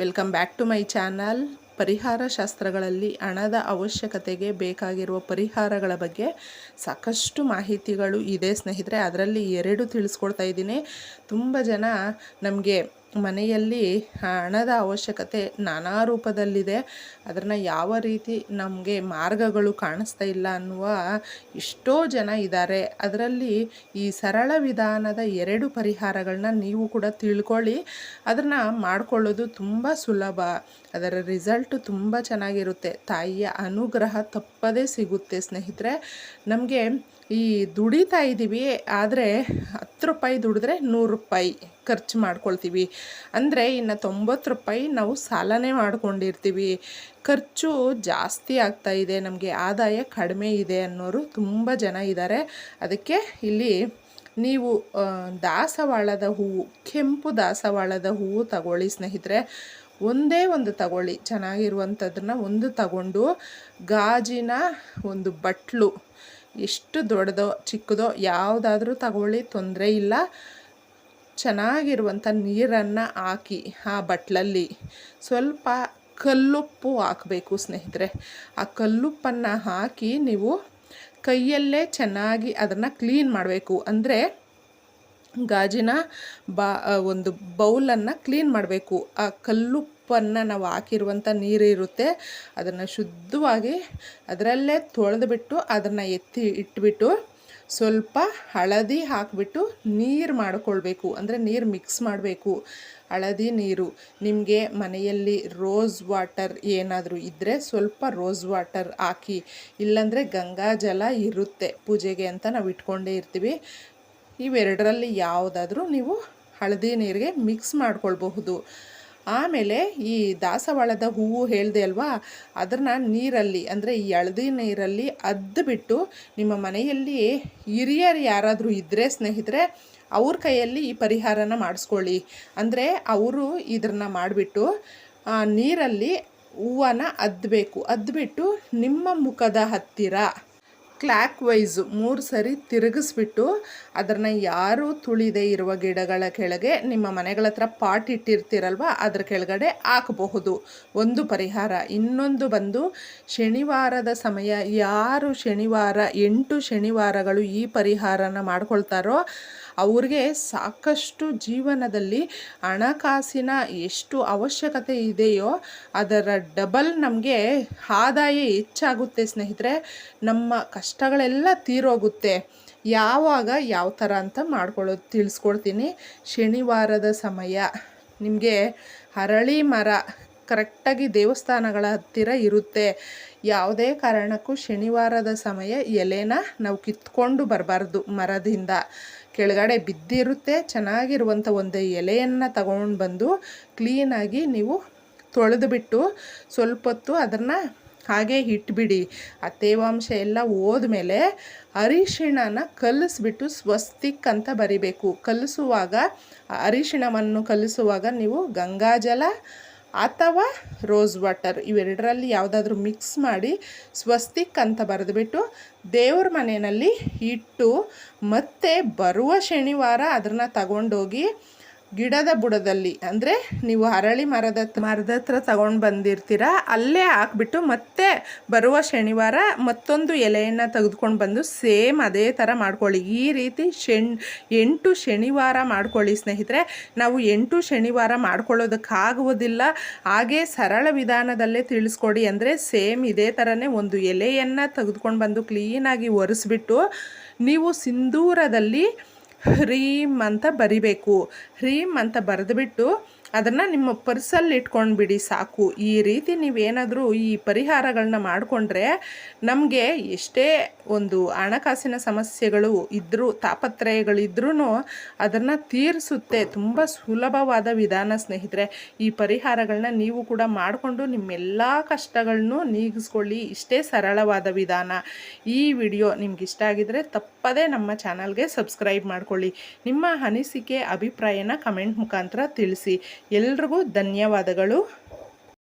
Welcome back to my channel ಪರಿಹಾರ ಶಾಸ್ತ್ರಗಳಲ್ಲಿ ಹಣದ ಅವಶ್ಯಕತೆಗೆ ಬೇಕಾಗಿರುವ ಪರಿಹಾರಗಳ ಬಗ್ಗೆ ಸಾಕಷ್ಟು ಮಾಹಿತಿಗಳು ಇದೆ ಸ್ನೇಹಿತರೆ. ಅದರಲ್ಲಿ ಎರಡು ತಿಳಿಸ್ಕೊಡ್ತಾ ಇದ್ದೀನಿ. ತುಂಬ ಜನ ನಮಗೆ ಮನೆಯಲ್ಲಿ ಹಣದ ಅವಶ್ಯಕತೆ ನಾನಾ ರೂಪದಲ್ಲಿದೆ. ಅದನ್ನು ಯಾವ ರೀತಿ ನಮಗೆ ಮಾರ್ಗಗಳು ಕಾಣಿಸ್ತಾ ಇಲ್ಲ ಅನ್ನುವ ಎಷ್ಟೋ ಜನ ಇದ್ದಾರೆ. ಅದರಲ್ಲಿ ಈ ಸರಳ ವಿಧಾನದ ಎರಡು ಪರಿಹಾರಗಳನ್ನ ನೀವು ಕೂಡ ತಿಳ್ಕೊಳ್ಳಿ. ಅದನ್ನು ಮಾಡಿಕೊಳ್ಳೋದು ತುಂಬ ಸುಲಭ. ಅದರ ರಿಸಲ್ಟು ತುಂಬ ಚೆನ್ನಾಗಿರುತ್ತೆ. ತಾಯಿಯ ಅನುಗ್ರಹ ತಪ್ಪದೇ ಸಿಗುತ್ತೆ ಸ್ನೇಹಿತರೆ. ನಮಗೆ ಈ ದುಡಿತಾ ಇದ್ದೀವಿ ಆದರೆ ಹತ್ತು ರೂಪಾಯಿ ದುಡಿದ್ರೆ ನೂರು ರೂಪಾಯಿ. ಖರ್ಚು ಮಾಡ್ಕೊಳ್ತೀವಿ. ಅಂದರೆ ಇನ್ನು ತೊಂಬತ್ತು ರೂಪಾಯಿ ನಾವು ಸಾಲನೇ ಮಾಡ್ಕೊಂಡಿರ್ತೀವಿ. ಖರ್ಚು ಜಾಸ್ತಿ ಆಗ್ತಾ ಇದೆ, ನಮಗೆ ಆದಾಯ ಕಡಿಮೆ ಇದೆ ಅನ್ನೋರು ತುಂಬ ಜನ ಇದ್ದಾರೆ ಅದಕ್ಕೆ ಇಲ್ಲಿ ನೀವು ದಾಸವಾಳದ ಹೂವು, ಕೆಂಪು ದಾಸವಾಳದ ಹೂವು ತಗೊಳ್ಳಿ ಸ್ನೇಹಿತರೆ. ಒಂದೇ ಒಂದು ತಗೊಳ್ಳಿ, ಚೆನ್ನಾಗಿರುವಂಥದ್ದನ್ನ ಒಂದು ತಗೊಂಡು ಗಾಜಿನ ಒಂದು ಬಟ್ಲು, ಎಷ್ಟು ದೊಡ್ಡದೋ ಚಿಕ್ಕದೋ ಯಾವುದಾದ್ರೂ ತಗೊಳ್ಳಿ, ತೊಂದರೆ ಇಲ್ಲ. ಚೆನ್ನಾಗಿರುವಂಥ ನೀರನ್ನು ಹಾಕಿ ಆ ಬಟ್ಲಲ್ಲಿ ಸ್ವಲ್ಪ ಕಲ್ಲುಪ್ಪು ಹಾಕಬೇಕು ಸ್ನೇಹಿತರೆ. ಆ ಕಲ್ಲುಪ್ಪನ್ನು ಹಾಕಿ ನೀವು ಕೈಯಲ್ಲೇ ಚೆನ್ನಾಗಿ ಅದನ್ನು ಕ್ಲೀನ್ ಮಾಡಬೇಕು. ಅಂದರೆ ಗಾಜಿನ ಬಾ ಒಂದು ಬೌಲನ್ನು ಕ್ಲೀನ್ ಮಾಡಬೇಕು. ಆ ಕಲ್ಲುಪ್ಪನ್ನು ನಾವು ಹಾಕಿರುವಂಥ ನೀರು ಇರುತ್ತೆ. ಅದನ್ನು ಶುದ್ಧವಾಗಿ ಅದರಲ್ಲೇ ತೊಳೆದುಬಿಟ್ಟು ಅದನ್ನು ಎತ್ತಿ ಇಟ್ಬಿಟ್ಟು ಸ್ವಲ್ಪ ಹಳದಿ ಹಾಕಿಬಿಟ್ಟು ನೀರು ಮಾಡಿಕೊಳ್ಬೇಕು. ಅಂದರೆ ನೀರು ಮಿಕ್ಸ್ ಮಾಡಬೇಕು. ಹಳದಿ ನೀರು. ನಿಮಗೆ ಮನೆಯಲ್ಲಿ ರೋಸ್ ವಾಟರ್ ಏನಾದರೂ ಇದ್ದರೆ ಸ್ವಲ್ಪ ರೋಸ್ ವಾಟರ್ ಹಾಕಿ. ಇಲ್ಲಾಂದರೆ ಗಂಗಾ ಜಲ ಇರುತ್ತೆ ಪೂಜೆಗೆ ಅಂತ ನಾವು ಇಟ್ಕೊಂಡೇ ಇರ್ತೀವಿ. ಇವೆರಡರಲ್ಲಿ ಯಾವುದಾದ್ರೂ ನೀವು ಹಳದಿ ನೀರಿಗೆ ಮಿಕ್ಸ್ ಮಾಡ್ಕೊಳ್ಬಹುದು. ಆಮೇಲೆ ಈ ದಾಸವಾಳದ ಹೂವು ಹೇಳಿದೆ ಅಲ್ವಾ? ಅದನ್ನು ನೀರಲ್ಲಿ, ಅಂದರೆ ಈ ಹಳದಿ ನೀರಲ್ಲಿ ಅದ್ದುಬಿಟ್ಟು ನಿಮ್ಮ ಮನೆಯಲ್ಲಿ ಹಿರಿಯರು ಯಾರಾದರೂ ಇದ್ದರೆ ಸ್ನೇಹಿತರೆ, ಅವ್ರ ಕೈಯಲ್ಲಿ ಈ ಪರಿಹಾರನ ಮಾಡಿಸ್ಕೊಳ್ಳಿ. ಅಂದರೆ ಅವರು ಇದನ್ನು ಮಾಡಿಬಿಟ್ಟು ನೀರಲ್ಲಿ ಹೂವನ್ನ ಅದ್ದಬೇಕು ಅದ್ಬಿಟ್ಟು ನಿಮ್ಮ ಮುಖದ ಹತ್ತಿರ. ಕ್ಲಾಕ್ ವೈಸು ಮೂರು ಸರಿ ತಿರುಗಿಸ್ಬಿಟ್ಟು ಅದನ್ನು ಯಾರು ತುಳಿದೇ ಇರುವ ಗಿಡಗಳ ಕೆಳಗೆ ನಿಮ್ಮ ಮನೆಗಳ ಹತ್ರ ಪಾಟ್ ಇಟ್ಟಿರ್ತೀರಲ್ವ, ಅದ್ರ ಕೆಳಗಡೆ ಹಾಕಬಹುದು. ಒಂದು ಪರಿಹಾರ. ಇನ್ನೊಂದು ಬಂದು ಶನಿವಾರದ ಸಮಯ ಯಾರು ಶನಿವಾರ, ಎಂಟು ಶನಿವಾರಗಳು ಈ ಪರಿಹಾರನ ಮಾಡ್ಕೊಳ್ತಾರೋ ಅವ್ರಿಗೆ ಸಾಕಷ್ಟು ಜೀವನದಲ್ಲಿ ಹಣಕಾಸಿನ ಎಷ್ಟು ಅವಶ್ಯಕತೆ ಇದೆಯೋ ಅದರ ಡಬಲ್ ನಮಗೆ ಆದಾಯ ಹೆಚ್ಚಾಗುತ್ತೆ ಸ್ನೇಹಿತರೆ. ನಮ್ಮ ಕಷ್ಟಗಳೆಲ್ಲ ತೀರೋಗುತ್ತೆ. ಯಾವಾಗ ಯಾವ ಥರ ಅಂತ ಮಾಡ್ಕೊಳ್ಳೋದು ತಿಳಿಸ್ಕೊಡ್ತೀನಿ. ಶನಿವಾರದ ಸಮಯ. ನಿಮಗೆ ಹರಳಿ ಮರ ಕರೆಕ್ಟಾಗಿ ದೇವಸ್ಥಾನಗಳ ಹತ್ತಿರ ಇರುತ್ತೆ. ಯಾವುದೇ ಕಾರಣಕ್ಕೂ ಶನಿವಾರದ ಸಮಯ ಎಲೆನ ನಾವು ಕಿತ್ಕೊಂಡು ಬರಬಾರ್ದು ಮರದಿಂದ. ಕೆಳಗಡೆ ಬಿದ್ದಿರುತ್ತೆ ಚೆನ್ನಾಗಿರುವಂಥ ಒಂದು ಎಲೆಯನ್ನು ತಗೊಂಡು ಬಂದು ಕ್ಲೀನಾಗಿ ನೀವು ತೊಳೆದುಬಿಟ್ಟು ಸ್ವಲ್ಪ ಹೊತ್ತು ಅದನ್ನು ಹಾಗೆ ಇಟ್ಬಿಡಿ. ಆ ತೇವಾಂಶ ಎಲ್ಲ ಹೋದ್ಮೇಲೆ ಅರಿಶಿಣನ ಕಲಿಸ್ಬಿಟ್ಟು ಸ್ವಸ್ತಿಕ್ ಅಂತ ಬರಿಬೇಕು. ಕಲಿಸುವಾಗ ಅರಿಶಿಣವನ್ನು ಕಲಿಸುವಾಗ ನೀವು ಗಂಗಾಜಲ ಅಥವಾ ರೋಸ್ ವಾಟರ್ ಇವೆರಡರಲ್ಲಿ ಯಾವುದಾದ್ರೂ ಮಿಕ್ಸ್ ಮಾಡಿ ಸ್ವಸ್ತಿಕ್ ಅಂತ ಬರೆದುಬಿಟ್ಟು ದೇವ್ರ ಮನೆಯಲ್ಲಿ ಇಟ್ಟು ಮತ್ತೆ ಬರುವ ಶನಿವಾರ ಅದನ್ನು ತಗೊಂಡೋಗಿ ಗಿಡದ ಬುಡದಲ್ಲಿ, ಅಂದರೆ ನೀವು ಅರಳಿ ಮರದ ಮರದ ಹತ್ರ ತಗೊಂಡು ಬಂದಿರ್ತೀರ, ಅಲ್ಲೇ ಹಾಕ್ಬಿಟ್ಟು ಮತ್ತೆ ಬರುವ ಶನಿವಾರ ಮತ್ತೊಂದು ಎಲೆಯನ್ನು ತೆಗೆದುಕೊಂಡು ಬಂದು ಸೇಮ್ ಅದೇ ಥರ ಮಾಡ್ಕೊಳ್ಳಿ. ಈ ರೀತಿ ಶೆಣ್ ಎಂಟು ಶನಿವಾರ ಮಾಡ್ಕೊಳ್ಳಿ ಸ್ನೇಹಿತರೆ. ನಾವು ಎಂಟು ಶನಿವಾರ ಮಾಡ್ಕೊಳ್ಳೋದಕ್ಕಾಗುವುದಿಲ್ಲ. ಹಾಗೆ ಸರಳ ವಿಧಾನದಲ್ಲೇ ತಿಳಿಸ್ಕೊಡಿ ಅಂದರೆ ಸೇಮ್ ಇದೇ ಥರನೇ ಒಂದು ಎಲೆಯನ್ನು ತೆಗೆದುಕೊಂಡು ಬಂದು ಕ್ಲೀನಾಗಿ ಒರೆಸ್ಬಿಟ್ಟು ನೀವು ಸಿಂಧೂರದಲ್ಲಿ ಹ್ರೀಮ್ ಅಂತ ಬರಿಬೇಕು. ಹ್ರೀಮ್ ಅಂತ ಬರೆದುಬಿಟ್ಟು ಅದನ್ನು ನಿಮ್ಮ ಪರ್ಸಲ್ಲಿ ಇಟ್ಕೊಂಡ್ಬಿಡಿ ಸಾಕು. ಈ ರೀತಿ ನೀವೇನಾದರೂ ಈ ಪರಿಹಾರಗಳನ್ನ ಮಾಡಿಕೊಂಡ್ರೆ ನಮಗೆ ಎಷ್ಟೇ ಒಂದು ಹಣಕಾಸಿನ ಸಮಸ್ಯೆಗಳು ಇದ್ದರೂ ತಾಪತ್ರಯಗಳಿದ್ರೂ ಅದನ್ನು ತೀರಿಸುತ್ತೆ. ತುಂಬ ಸುಲಭವಾದ ವಿಧಾನ ಸ್ನೇಹಿತರೆ. ಈ ಪರಿಹಾರಗಳನ್ನ ನೀವು ಕೂಡ ಮಾಡಿಕೊಂಡು ನಿಮ್ಮೆಲ್ಲ ಕಷ್ಟಗಳನ್ನು ನೀಗಿಸ್ಕೊಳ್ಳಿ. ಇಷ್ಟೇ ಸರಳವಾದ ವಿಧಾನ. ಈ ವಿಡಿಯೋ ನಿಮ್ಗೆ ಇಷ್ಟ ಆಗಿದರೆ ತಪ್ಪದೇ ನಮ್ಮ ಚಾನಲ್ಗೆ ಸಬ್ಸ್ಕ್ರೈಬ್ ಮಾಡ್ಕೊಳ್ಳಿ. ನಿಮ್ಮ ಅನಿಸಿಕೆ, ಅಭಿಪ್ರಾಯನ ಕಮೆಂಟ್ ಮುಖಾಂತರ ತಿಳಿಸಿ. ಎಲ್ರಿಗೂ ಧನ್ಯವಾದಗಳು.